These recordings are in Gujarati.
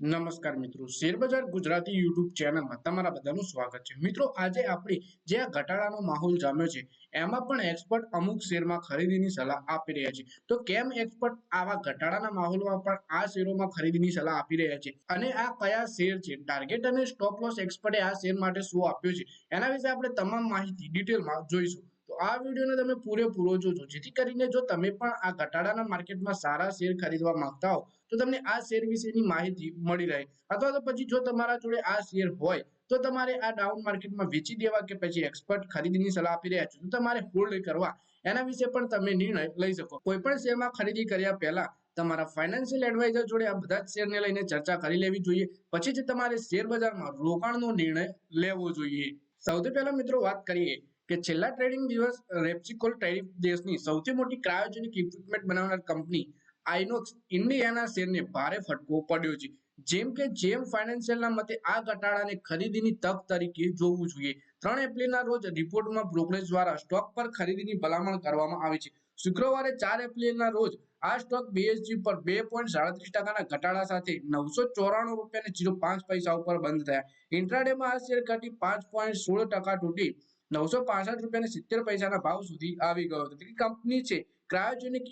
નમસ્કાર મિત્રો. શેરબજાર ગુજરાતી યુટ્યુબ ચેનલમાં તમારા બધાનું સ્વાગત છે. મિત્રો, આજે આપણે જે આ ઘટાડાનો માહોલ જામ્યો છે, એમાં પણ એક્સપર્ટ અમુક શેરમાં ખરીદીની સલાહ આપી રહ્યા છે. તો કેમ એક્સપર્ટ આવા ઘટાડાના માહોલમાં પણ આ શેરોમાં ખરીદીની સલાહ આપી રહ્યા છે? અને આ કયા શેર છે? ટાર્ગેટ અને સ્ટોપ લોસ એક્સપર્ટે આ શેર માટે શું આપ્યું છે? એના વિશે આપણે તમામ માહિતી ડિટેલમાં જોઈશું. આ વિડીયોને તમે પૂરેપૂરો જોજો. જેથી કરીને જો તમે પણ આ ઘટાડાના માર્કેટમાં સારા શેર ખરીદવા માંગતા હો, તો તમને આ શેર વિશેની માહિતી મળી રહે. અથવા તો પછી જો તમારા જોડે આ શેર હોય, તો તમારે આ ડાઉન માર્કેટમાં વેચી દેવા કે પછી એક્સપર્ટ ખરીદીની સલાહ આપી રહ્યા છો, તો તમારે હોલ્ડ કરવા. એના વિશે પણ તમે નિર્ણય લઈ શકો. કોઈ પણ શેરમાં ખરીદી કર્યા પહેલા તમારા ફાઇનાન્શિયલ એડવાઇઝર જોડે આ બધા જ શેરને લઈને ચર્ચા કરી લેવી જોઈએ. પછી જ તમારે શેર બજારમાં રોકાણનો નિર્ણય લેવો જોઈએ. સૌથી પહેલા મિત્રો વાત કરીએ કે છેલ્લા ટ્રેડિંગ દિવસ, રેપ્સિકોલ ટેરિફ દેશની સૌથી મોટી ક્રાયોજેનિક ઇક્વિપમેન્ટ બનાવનાર કંપની આઇનોક્સ ઇન્ડિયાના શેરને ભારે ફટકો પડ્યો છે. જેમ કે જેમ ફાઇનાન્શિયલના મતે આ ઘટાડાને ખરીદીની તક તરીકે જોવું જોઈએ. ત્રણ એપ્રિલના રોજ રિપોર્ટમાં બ્રોકરેજ દ્વારા સ્ટોક પર ખરીદીની ભલામણ કરવામાં આવી છે. શુક્રવારે ચાર એપ્રિલના રોજ આ સ્ટોક બીએસજી પર બે પોઈન્ટ સાડત્રીસ ટકાના ઘટાડા સાથે નવસો ચોરાણું રૂપિયા જીરો પાંચ પૈસા ઉપર બંધ થયા. ઇન્ટ્રાડેમાં આ શેર ઘટી પાંચ પોઈન્ટ સોળ ટકા તૂટી નવસો પાસઠ રૂપિયા સિત્તેર પૈસાના ભાવ સુધી આવી ગયો હતો. તે કંપની છે? ક્રાયોજેનિક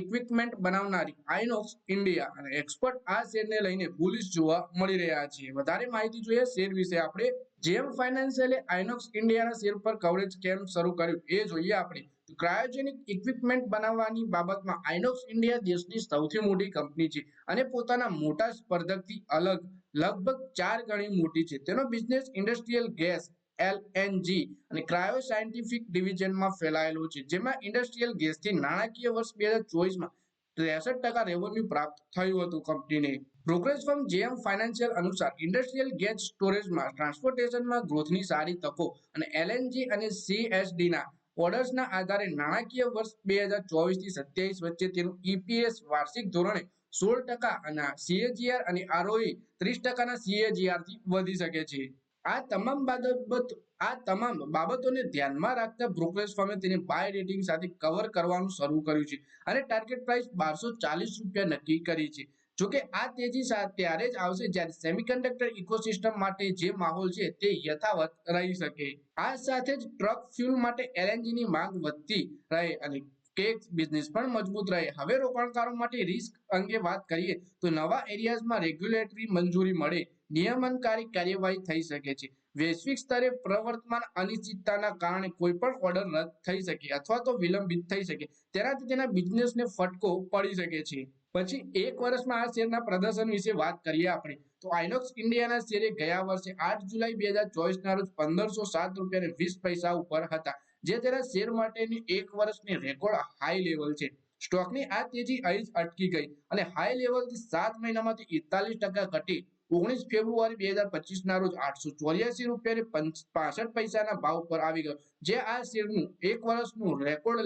ઇક્વિપમેન્ટ બનાવનારી આઇનોક્સ ઇન્ડિયા અને એક્સપર્ટ આ શેરને લઈને બુલિશ જોવા મળી રહ્યા છે વધારે માહિતી જોઈએ શેર વિશે. આપણે જેમ ફાઇનાન્શિયલે આઇનોક્સ ઇન્ડિયાના શેર પર કવરેજ કેમ શરૂ કર્યું એ જોઈએ આપણે. ક્રાયોજેનિક ઇક્વિપમેન્ટ બનાવવાની બાબતમાં આઇનોક્સ ઇન્ડિયા દેશની સૌથી મોટી કંપની છે અને પોતાના મોટા સ્પર્ધકથી અલગ, લગભગ ચાર ગણી મોટી છે. તેનો બિઝનેસ ઇન્ડસ્ટ્રીયલ ગેસ એલએનજી અને ક્રાયો સાયન્ટિફિક ડિવિઝનમાં ફેલાયેલું છે, જેમાં ઇન્ડસ્ટ્રીયલ ગેસથી નાણાકીય વર્ષ બે હજાર ચોવીસમાં ત્રેસઠ ટકા રેવન્યુ પ્રાપ્ત થયું હતું કંપનીને. બ્રોકરેજ ફર્મ જેએમ ફાઇનાન્શિયલ અનુસાર ઇન્ડસ્ટ્રીયલ ગેસ સ્ટોરેજમાં ટ્રાન્સપોર્ટેશનમાં ગ્રોથની સારી તકો અને એલએનજી અને સીએસડીના ઓર્ડર્સના આધારે નાણાકીય વર્ષ બે હજાર ચોવીસથી સત્યાવીસ વચ્ચે તેનું ઈપીએસ વાર્ષિક ધોરણે સોળ ટકા અને સીએજીઆર અને આરઓઈ ત્રીસ ટકાના સીએજીઆરથી વધી શકે છે. આ તમામ બાબત, આ તમામ બાબતોને ધ્યાનમાં રાખતા બ્રોકરેજ ફર્મે તેને બાય રેટિંગ સાથે કવર કરવાનું શરૂ કર્યું છે અને ટાર્ગેટ પ્રાઇસ બારસો ચાલીસ રૂપિયા નક્કી કરી છે. જોકે આ તેજી ત્યારે જ આવશે જ્યારે સેમિકન્ડક્ટર ઇકોસિસ્ટમ માટે જે માહોલ છે તે યથાવત રહી શકે. આ સાથે જ ટ્રક ફ્યુલ માટે એલએનજી ની માંગ વધતી રહે અને કેક બિઝનેસ પણ મજબૂત રહે. હવે રોકાણકારો માટે રિસ્ક અંગે વાત કરીએ, તો નવા એરિયાઝમાં રેગ્યુલેટરી મંજૂરી મળે. નિયમનકારી કાર્યવાહી થઈ શકે છે. વૈશ્વિક સ્તરે પ્રવર્તમાન અનિશ્ચિતતાના કારણે કોઈ પણ ઓર્ડર રદ થઈ શકે અથવા તો વિલંબિત થઈ શકે. તેનાથી તેના બિઝનેસને ફટકો પડી શકે છે. પછી એક વર્ષમાં આ શેરના પ્રદર્શન વિશે વાત કરીએ આપણે. તો આઇનોક્સ ઇન્ડિયાના શેરે ગયા વર્ષે આઠ જુલાઈ બે હજાર ચોવીસના રોજ પંદરસો સાત રૂપિયા વીસ પૈસા ઉપર હતા. જે તેના શેર માટેની એક વર્ષની રેકોર્ડ હાઈ લેવલ છે. સ્ટોકની આ તેજી અહીં જ અટકી ગઈ અને હાઈ લેવલથી સાત મહિનામાંથી એકતાલીસ ટકા ઘટી. ઓગણીસ ફેબ્રુઆરી બે હજાર પચીસ ના રોજ આઠસો ચોર્યાસી રૂપિયા પાસઠ પૈસાના ભાવ પર આવી ગયો. જે આ શેરનું એક વર્ષનું રેકોર્ડ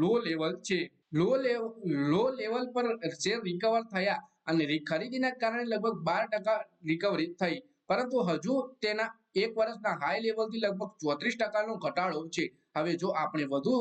લો લેવલ છે. લો લેવલ લો લેવલ પર શેર રિકવર થયા અને ખરીદીના કારણે લગભગ બાર ટકા રિકવરી થઈ. પરંતુ હજુ તેના એક વર્ષના હાઈ લેવલથી લગભગ ચોત્રીસ ટકાનો ઘટાડો છે. હવે જો આપણે વધુ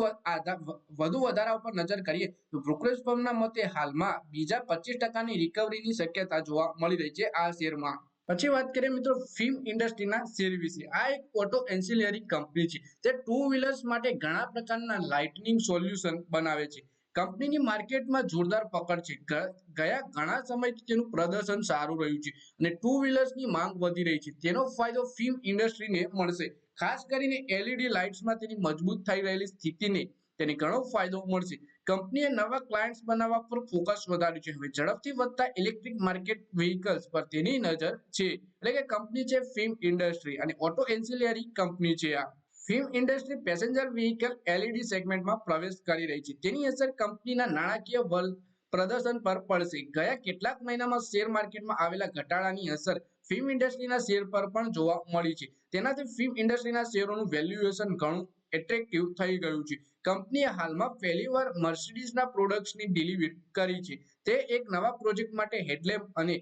વધુ વધારા ઉપર નજર કરીએ, તો બ્રોકરેજ ફર્મના મતે હાલમાં બીજા પચીસ ટકાની રિકવરીની શક્યતા જોવા મળી રહી છે આ શેરમાં. પછી વાત કરીએ મિત્રો ફિલ્મ ઇન્ડસ્ટ્રીના શેર વિશે. આ એક ઓટો એન્સિલરી કંપની છે તે ટુ વ્હીલર્સ માટે ઘણા પ્રકારના લાઇટનિંગ સોલ્યુશન બનાવે છે. કંપનીની માર્કેટમાં જોરદાર પકડ છે. ગયા ઘણા સમયથી તેનું પ્રદર્શન સારું રહ્યું છે અને ટુ વ્હીલર્સની માંગ વધી રહી છે. તેનો ફાયદો ફિલ્મ ઇન્ડસ્ટ્રીને મળશે. ખાસ કરીને એલઈડી લાઇટ્સમાં તેની મજબૂત થઈ રહેલી સ્થિતિને તેને ઘણો ફાયદો મળશે. કંપનીએ નવા ક્લાયન્ટ્સ બનાવવા પર ફોકસ વધાર્યું છે. હવે ઝડપથી વધતા ઇલેક્ટ્રિક માર્કેટ વ્હીકલ્સ પર તેની નજર છે. એટલે કે કંપની છે ફિલ્મ ઇન્ડસ્ટ્રી અને ઓટો એન્સિલિયરી કંપની છે આ. Film industry passenger vehicle LED સેગમેન્ટમાં પ્રવેશ કરી રહી છે. તેની અસર કંપનીના નાણાકીય બલ પ્રદર્શન પર પડશે. ગયા કેટલાક મહિનામાં શેર માર્કેટમાં આવેલા ઘટાડાની અસર ફિલ્મ ઇન્ડસ્ટ્રીના શેર પર પણ જોવા મળી છે. તેનાથી ફિલ્મ ઇન્ડસ્ટ્રીના શેરોનું વેલ્યુએશન ઘણું એટ્રેક્ટિવ થઈ ગયું છે. કંપનીએ હાલમાં પહેલીવાર મર્સિડીઝના પ્રોડક્ટ્સની ડિલિવરી કરી છે. તે એક નવા પ્રોજેક્ટ માટે હેડલેમ્પ અને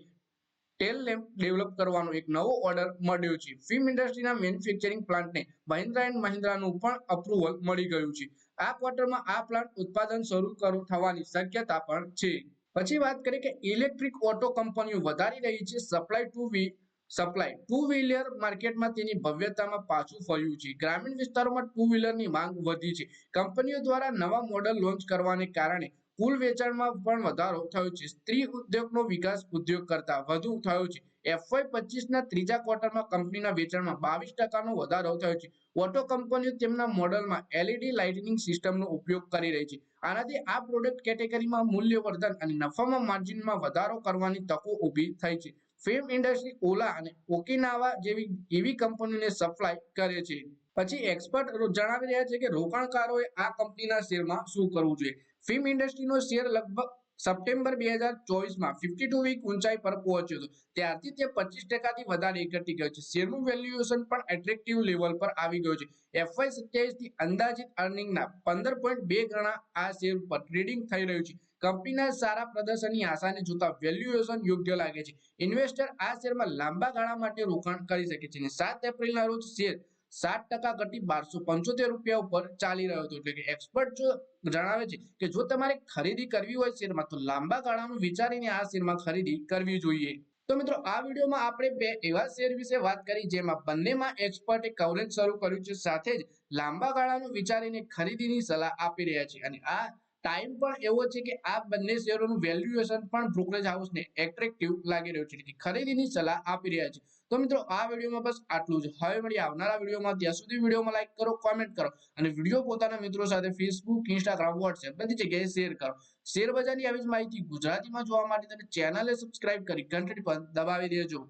ટેલ ડેવલપ કરવાનો એક નવો ઓર્ડર મળ્યો છે. ફિલ્મ ઇન્ડસ્ટ્રીના મેન્યુફેક્ચરિંગ પ્લાન્ટને મહિન્દ્રા એન્ડ મહિન્દ્રાનું પણ અપ્રુવલ મળી ગયું છે. આ ક્વાર્ટરમાં આ પ્લાન્ટ ઉત્પાદન શરૂ થવાની શક્યતા પણ છે. પછી વાત કરીએ કે ઇલેક્ટ્રિક ઓટો કંપનીઓ વધારી રહી છે. સપ્લાય ટુ વી સપ્લાય ટુ વ્હીલર માર્કેટમાં તેની ભવ્યતામાં પાછું ફર્યું છે. ગ્રામીણ વિસ્તારોમાં ટુ વ્હીલરની માંગ વધી છે. કંપનીઓ દ્વારા નવા મોડલ લોન્ચ કરવાને કારણે કુલ વેચાણમાં પણ વધારો થયો છે. સ્ત્રી ઉદ્યોગનો વિકાસ ઉદ્યોગ કરતા વધુ થયો છે. એફવાય પચીસના ત્રીજા ક્વાર્ટરમાં કંપનીના વેચાણમાં બાવીસ ટકાનો વધારો થયો છે. ઓટો કંપનીઓ તેમના મોડલમાં એલઈડી લાઇટનિંગ સિસ્ટમનો ઉપયોગ કરી રહી છે. આનાથી આ પ્રોડક્ટ કેટેગરીમાં મૂલ્યવર્ધન અને નફામાં માર્જિનમાં વધારો કરવાની તકો ઊભી થઈ છે. ફિલ્મ ઇન્ડસ્ટ્રી ઓલા અને ઓકિનાવા જેવી એવી કંપનીઓને સપ્લાય કરે છે. પછી એક્સપર્ટ જણાવી રહ્યા છે કે રોકાણકારોએ આ કંપનીના શેરમાં શું કરવું જોઈએ? ફિલ્મ ઇન્ડસ્ટ્રીનો શેર લગભગ સપ્ટેમ્બર બે હજાર ચોવીસમાં ફિફ્ટી ટુ વીક ઊંચાઈ પર પહોંચ્યો હતો. ત્યારથી તે પચીસ ટકાથી વધારે ઘટી ગયો છે. શેરનું વેલ્યુએશન પણ એટ્રેક્ટિવ લેવલ પર આવી ગયું છે. એફવાય સત્યાવીસથી અંદાજિત અર્નિંગના પંદર પોઈન્ટ બે ગણા આ શેર પર ટ્રેડિંગ થઈ રહ્યું છે. કંપનીના સારા પ્રદર્શનની આશાને જોતા વેલ્યુએશન યોગ્ય લાગે છે. ઇન્વેસ્ટર આ શેરમાં લાંબા ગાળા માટે રોકાણ કરી શકે છે અને સાત એપ્રિલના રોજ શેર સાત ટકા ઘટી બારસો પંચોતેર રૂપિયા ઉપર ચાલી રહ્યો હતો. એટલે કે એક્સપર્ટ જો જણાવે છે કે જો તમારે ખરીદી કરવી હોય શેરમાં, તો લાંબા ગાળાનું વિચારીને આ શેરમાં ખરીદી કરવી જોઈએ. તો મિત્રો, આ વિડીયોમાં આપણે બે એવા શેર વિશે વાત કરી, જેમાં બંનેમાં એક્સપર્ટે કવરેજ શરૂ કર્યું છે. સાથે જ લાંબા ગાળાનું વિચારીને ખરીદીની સલાહ આપી રહ્યા છે. અને આ ટાઈમ પણ એવો છે કે આ બંને શેરોનું વેલ્યુએશન પણ બ્રોકરેજ હાઉસને એટ્રેક્ટિવ લાગી રહ્યું છે. ખરીદીની સલાહ આપી રહ્યા છે. તો મિત્રો, આ વિડીયોમાં બસ આટલું જ. હવે મળીએ આવનારા વિડીયોમાં. ત્યાં સુધી વિડીયોમાં લાઈક કરો કોમેન્ટ કરો અને વીડિયો પોતાના મિત્રો સાથે ફેસબુક ઇન્સ્ટાગ્રામ વોટ્સએપ બધી જગ્યાએ શેર કરો. શેર બજારની આવી જ માહિતી ગુજરાતીમાં જોવા માટે તમે ચેનલને સબસ્ક્રાઇબ કરી ઘંટડી પર દબાવી દેજો.